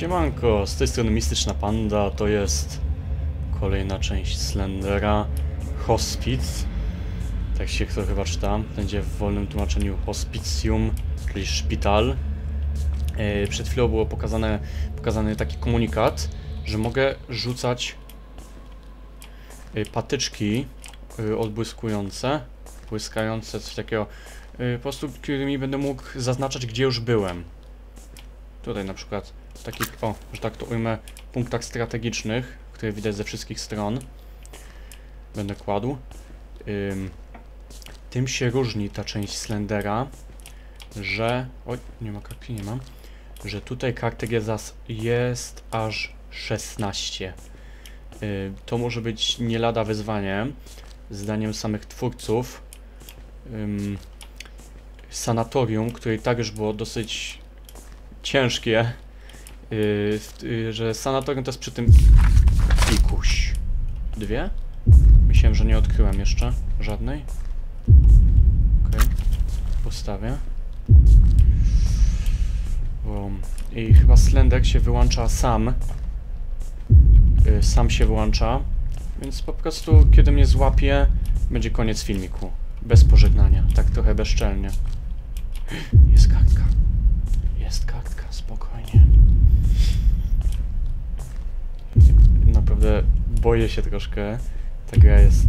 Siemanko, z tej strony Mistyczna Panda, to jest kolejna część Slendera Hospice. Tak się kto chyba czyta, będzie w wolnym tłumaczeniu Hospicium, czyli szpital. E, Przed chwilą było pokazane, pokazany taki komunikat, że mogę rzucać e, patyczki e, odbłyskujące, błyskające, coś takiego, po prostu którymi będę mógł zaznaczać, gdzie już byłem. Tutaj na przykład w takich, o, że tak to ujmę, punktach strategicznych, które widać ze wszystkich stron. Będę kładł. Ym, tym się różni ta część Slendera, że... Oj, nie ma kartki, nie mam. Że tutaj kartek jest, jest aż 16. Yy, to może być nie lada wyzwanie, zdaniem samych twórców. Ym, sanatorium, które i tak już było dosyć ciężkie, yy, że sanatorium to jest przy tym pikuś. Dwie? Myślałem, że nie odkryłem jeszcze żadnej. Okej, postawię. Bum. I chyba Slender się wyłącza sam. Yy, sam się wyłącza. Więc po prostu, kiedy mnie złapie, będzie koniec filmiku. Bez pożegnania. Tak trochę bezczelnie. Jest kartka. Jest kartka, spokojnie. Naprawdę boję się troszkę. Ta gra jest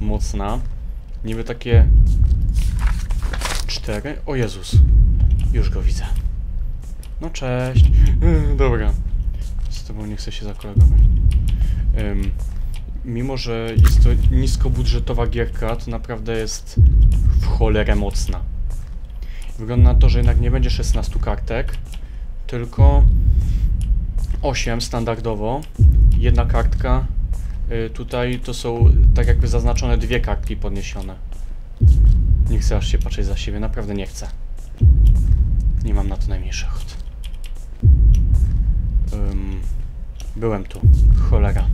mocna. Niby takie... Cztery? O Jezus. Już go widzę. No cześć. Dobra. Z tobą nie chcę się zakolegować. Ym, mimo, że jest to niskobudżetowa gierka, to naprawdę jest w cholerę mocna. Wygląda na to, że jednak nie będzie 16 kartek, tylko 8 standardowo. Jedna kartka. Y, tutaj to są tak jakby zaznaczone dwie kartki podniesione. Nie chcę aż się patrzeć za siebie, naprawdę nie chcę. Nie mam na to najmniejszych ochot. Ym, byłem tu. Cholera.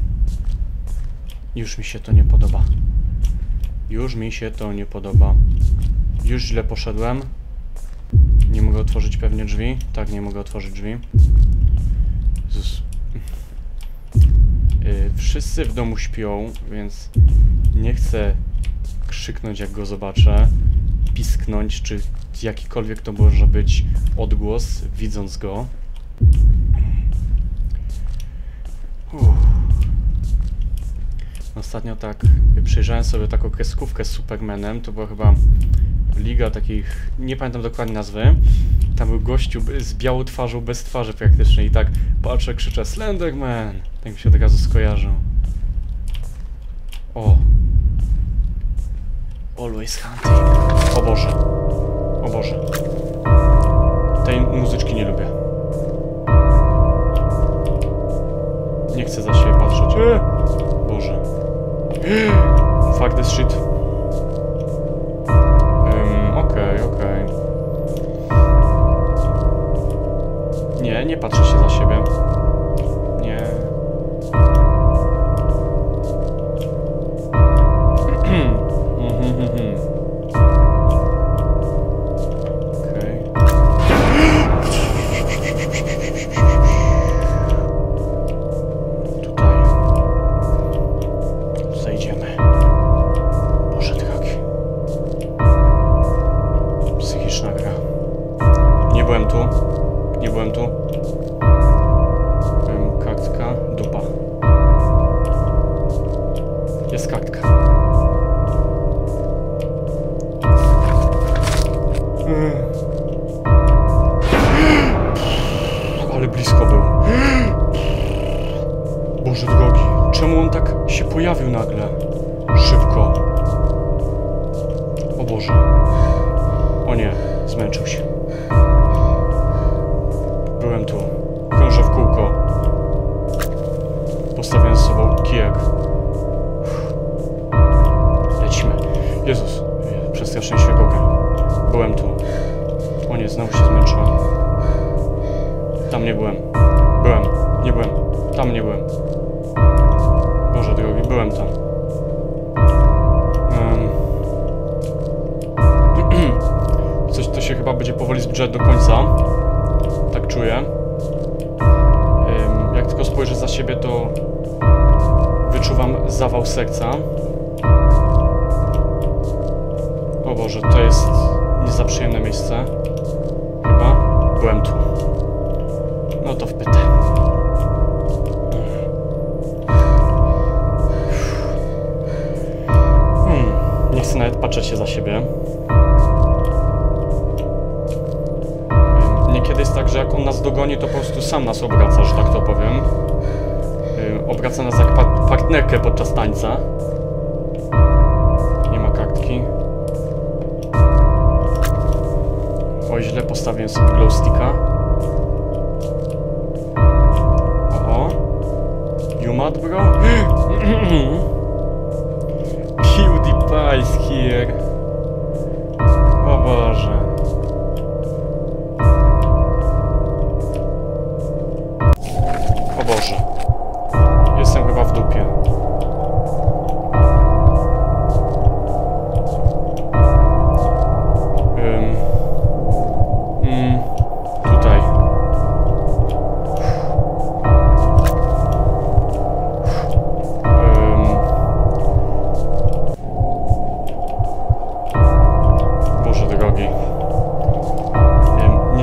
Już mi się to nie podoba. Już mi się to nie podoba. Już źle poszedłem. Nie mogę otworzyć pewnie drzwi. Tak, nie mogę otworzyć drzwi. Jezus. Yy, wszyscy w domu śpią, więc nie chcę krzyknąć jak go zobaczę, pisknąć, czy jakikolwiek to może być odgłos, widząc go. Uff. Ostatnio tak przejrzałem sobie taką kreskówkę z Supermanem, to była chyba liga takich, nie pamiętam dokładnie nazwy. Tam był gościu z białą twarzą, bez twarzy praktycznie i tak patrzę, krzyczę Slenderman! Tak mi się od razu skojarzył. O! Always hunting. O Boże. O Boże. Tej muzyczki nie lubię. Nie chcę za siebie patrzeć. E! Boże. Fuck this shit. Okej, okej. Nie, nie patrzę się za siebie. Kartka. Dupa. Jest kartka. Mm. Ale blisko był. Boże drogi, czemu on tak się pojawił nagle? Szybko. O Boże. O nie, zmęczył się. Byłem tu. Krążę w kółko. Postawiłem z sobą kijek. Lecimy. Jezus, przestraszyłem się Boga. Byłem tu. O nie, znowu się zmęczyłem. Tam nie byłem. Byłem. Nie byłem. Tam nie byłem. Boże drogi, byłem tam. Em. Coś to się chyba będzie powoli zbliżać do końca. Tak czuję. spojrzę za siebie, to wyczuwam zawał serca. O Boże, to jest nie za przyjemne miejsce. Chyba. Byłem tu. No to wpytę. Hmm, nie chcę nawet patrzeć się za siebie. Jest tak, że jak on nas dogoni, to po prostu sam nas obraca, że tak to powiem. Yy, Obraca nas jak pa partnerkę podczas tańca. Nie ma kartki. Oj, źle postawiłem sobie glowsticka. Oho. You mad, bro? PewDiePie's here. O Boże.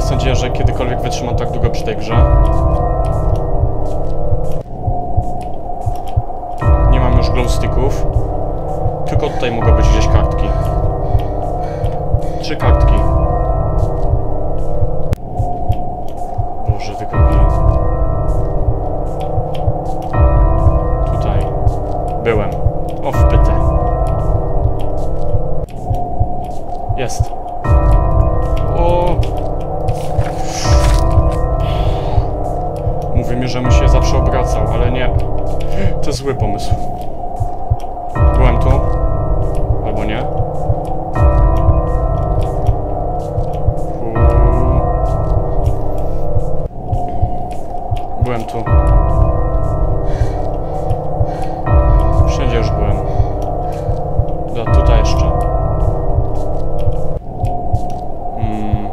Sądziłem, że kiedykolwiek wytrzymam tak długo przy tej grze. Nie mam już glowsticków. Tylko tutaj mogą być gdzieś kartki. Trzy kartki. Boże, drogi. Tutaj. Byłem. O, wpytę. Jest. Zły pomysł. Byłem tu. Albo nie. Byłem tu. Wszędzie już byłem. Da, tutaj jeszcze. Mm.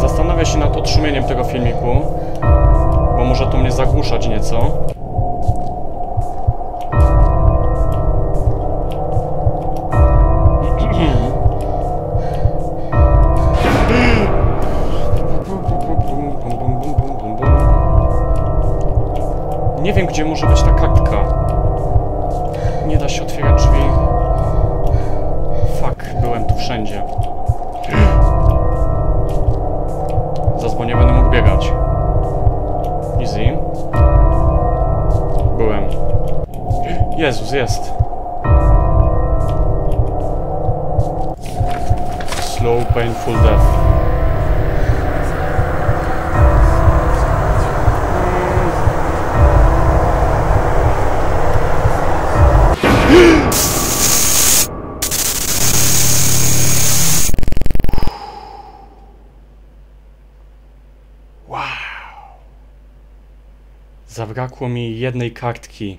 Zastanawiam się nad otrzymieniem tego filmiku, zagłuszać nieco. Nie wiem, gdzie może być ta kartka. Nie da się otwierać drzwi. Fuck, byłem tu wszędzie. Zadzwo nie będę mógł biegać. Easy. Byłem. Jezus, jest. Slow, painful death. Zabrakło mi jednej kartki.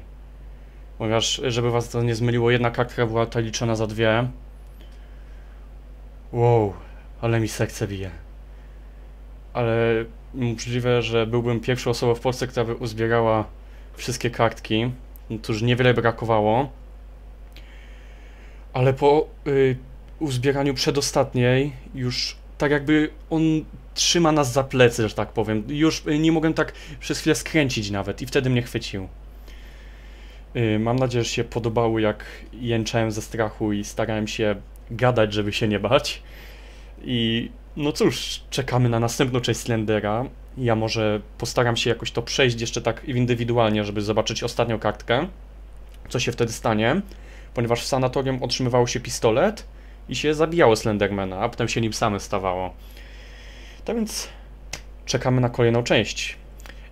Ponieważ, żeby was to nie zmyliło, jedna kartka była ta liczona za dwie. Wow, ale mi serce bije. Ale możliwe, że byłbym pierwszą osobą w Polsce, która by uzbierała wszystkie kartki. No to już niewiele brakowało. Ale po y, uzbieraniu przedostatniej już tak jakby on trzyma nas za plecy, że tak powiem. Już y, nie mogłem tak przez chwilę skręcić nawet i wtedy mnie chwycił. Y, Mam nadzieję, że się podobało, jak jęczałem ze strachu i starałem się gadać, żeby się nie bać. I no cóż, czekamy na następną część Slendera. Ja może postaram się jakoś to przejść jeszcze tak indywidualnie, żeby zobaczyć ostatnią kartkę. Co się wtedy stanie. Ponieważ w sanatorium otrzymywało się pistolet i się zabijało Slendermana, a potem się nim samym stawało. Tak więc czekamy na kolejną część.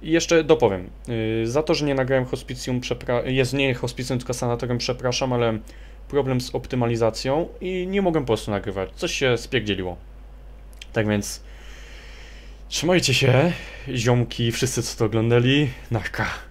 I jeszcze dopowiem. Yy, za to, że nie nagrałem hospicjum, przepra- jest nie hospicjum, tylko sanatorium, przepraszam, ale problem z optymalizacją i nie mogłem po prostu nagrywać. Coś się spierdzieliło. Tak więc trzymajcie się, ziomki, wszyscy co to oglądali. Narka.